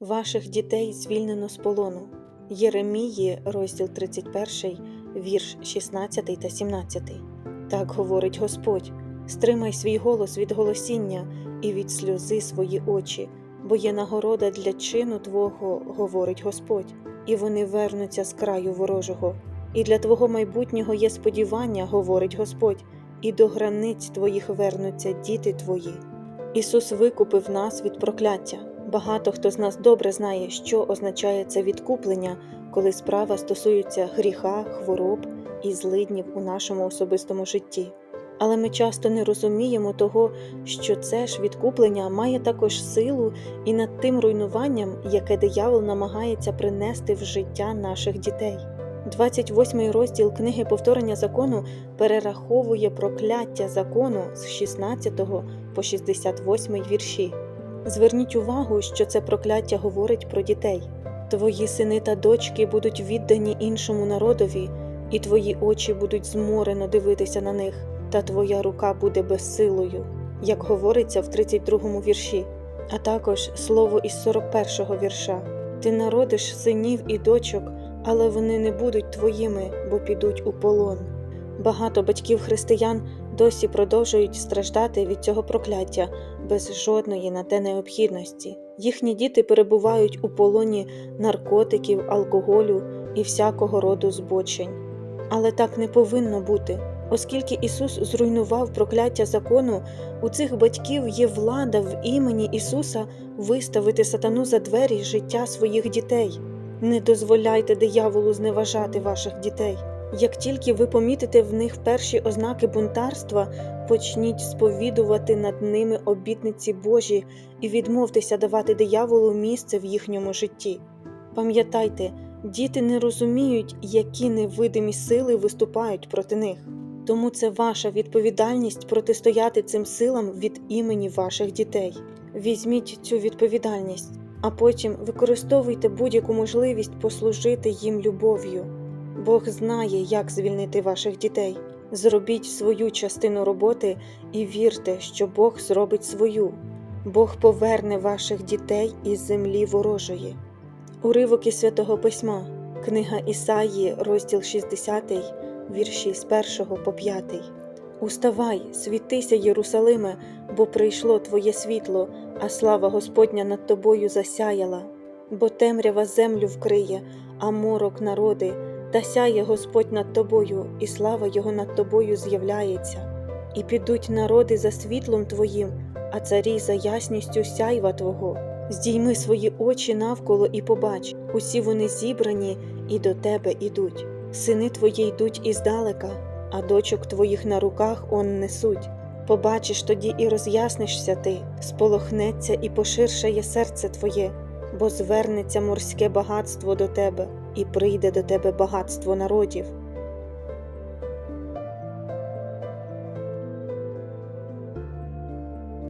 Ваших дітей звільнено з полону. Єремії, розділ 31, вірш 16 та 17. Так говорить Господь: стримай свій голос від голосіння і від сльози свої очі, бо є нагорода для чину Твого, говорить Господь, і вони вернуться з краю ворожого. І для Твого майбутнього є сподівання, говорить Господь, і до границь Твоїх вернуться діти Твої. Ісус викупив нас від прокляття. Багато хто з нас добре знає, що означає це відкуплення, коли справа стосується гріха, хвороб і злиднів у нашому особистому житті. Але ми часто не розуміємо того, що це ж відкуплення має також силу і над тим руйнуванням, яке диявол намагається принести в життя наших дітей. 28 розділ книги повторення закону перераховує прокляття закону з 16 по 68 вірші. Зверніть увагу, що це прокляття говорить про дітей. Твої сини та дочки будуть віддані іншому народові, і твої очі будуть зморено дивитися на них, та твоя рука буде безсилою, як говориться в 32 вірші, а також слово із 41 вірша. Ти народиш синів і дочок, але вони не будуть твоїми, бо підуть у полон. Багато батьків християн досі продовжують страждати від цього прокляття без жодної на те необхідності. Їхні діти перебувають у полоні наркотиків, алкоголю і всякого роду збочень. Але так не повинно бути. Оскільки Ісус зруйнував прокляття закону, у цих батьків є влада в імені Ісуса виставити сатану за двері життя своїх дітей. Не дозволяйте дияволу зневажати ваших дітей. Як тільки ви помітите в них перші ознаки бунтарства, почніть сповідувати над ними обітниці Божі і відмовтеся давати дияволу місце в їхньому житті. Пам'ятайте, діти не розуміють, які невидимі сили виступають проти них. Тому це ваша відповідальність протистояти цим силам від імені ваших дітей. Візьміть цю відповідальність, а потім використовуйте будь-яку можливість послужити їм любов'ю. Бог знає, як звільнити ваших дітей. Зробіть свою частину роботи і вірте, що Бог зробить свою. Бог поверне ваших дітей із землі ворожої. Уривок із святого письма, книга Ісаї, розділ 60, вірші з 1 по 5. Уставай, світися, Єрусалиме, бо прийшло твоє світло, а слава Господня над тобою засяяла. Бо темрява землю вкриє, а морок народи, та сяє Господь над тобою, і слава Його над тобою з'являється. І підуть народи за світлом твоїм, а царі за ясністю сяйва Твого. Здійми свої очі навколо і побач, усі вони зібрані і до тебе ідуть. Сини твої йдуть іздалека, а дочок твоїх на руках он несуть. Побачиш тоді і роз'яснишся ти, сполохнеться і поширшає серце твоє, бо звернеться морське багатство до тебе, і прийде до тебе багатство народів.